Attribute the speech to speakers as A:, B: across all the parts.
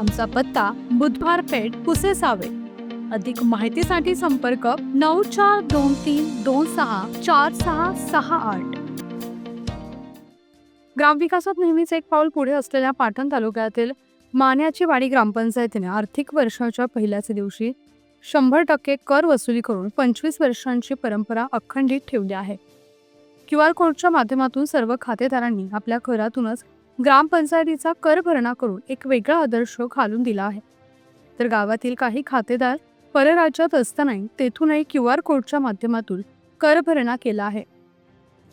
A: आमचा पत्ता बुधवार पेठ कुसेसावे. अधिक माहितीसाठी संपर्क नऊ चार दोन तीन दोन सहा चार सहा सहा आठ. ग्रामविकासात नेहमीच एक पाऊल पुढे असलेल्या पाटण तालुक्यातील मान्याची वाडी ग्रामपंचायतीने आर्थिक वर्षाच्या पहिल्याच दिवशी शंभर टक्के कर वसुली करून पंचवीस वर्षांची परंपरा अखंडित ठेवली आहे. क्यू आर कोडच्या माध्यमातून सर्व खातेदारांनी आपल्या करातूनच ग्रामपंचायतीचा कर भरणा करून एक वेगळा आदर्श घालून दिला आहे. तर गावातील काही खातेदार परराज्यात असतानाही तेथूनही क्यू आर कोडच्या माध्यमातून कर भरणा केला आहे.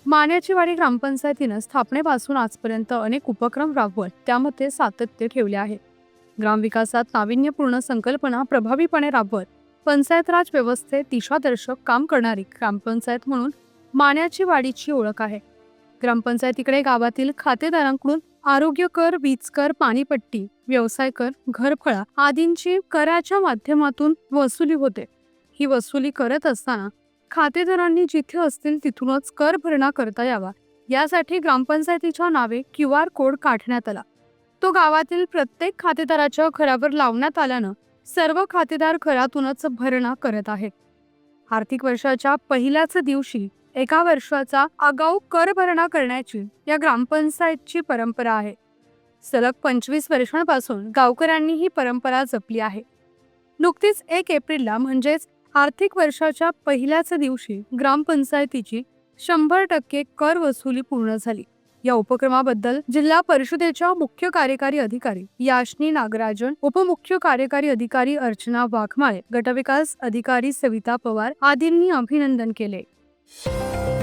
A: मान्याचीवाडी ग्रामपंचायतीनं स्थापनेपासून आजपर्यंत अनेक उपक्रम राबवत त्यामध्ये सातत्य ठेवले आहे. ग्रामविकासात नाविन्यपूर्ण संकल्पना प्रभावीपणे राबवत पंचायत राज व्यवस्थेत दिशादर्शक काम करणारी ग्रामपंचायत म्हणून मान्याची वाडीची ओळख आहे. ग्रामपंचायतीकडे गावातील खातेदारांकडून आरोग्य कर वीज कर पाणीपट्टी व्यवसाय कर घरफळा आदींची कराच्या माध्यमातून वसुली होते. ही वसुली करत असताना खातेदारांनी जिथे असतील तिथूनच कर भरणा करता यावा. यासाठी ग्रामपंचायतीच्या नावे क्यू आर कोड काढण्यात आला. तो गावातील प्रत्येक खातेदाराच्या घरावर लावण्यात आल्यानं सर्व खातेदार घरातूनच भरणा करत आहेत. आर्थिक वर्षाच्या पहिल्याच दिवशी एका वर्षाचा आगाऊ कर भरणा करण्याची या ग्रामपंचायतची परंपरा आहे. सलग पंचवीस वर्षांपासून गावकऱ्यांनी ही परंपरा जपली आहे. नुकतीच एक एप्रिलला म्हणजेच आर्थिक वर्षाच्या पहिल्याच दिवशी ग्रामपंचायतीची शंभर टक्के कर वसुली पूर्ण झाली. या उपक्रमाबद्दल जिल्हा परिषदेच्या मुख्य कार्यकारी अधिकारी याशनी नागराजन उपमुख्य कार्यकारी अधिकारी अर्चना वाघमाळे गटविकास अधिकारी सविता पवार आदींनी अभिनंदन केले.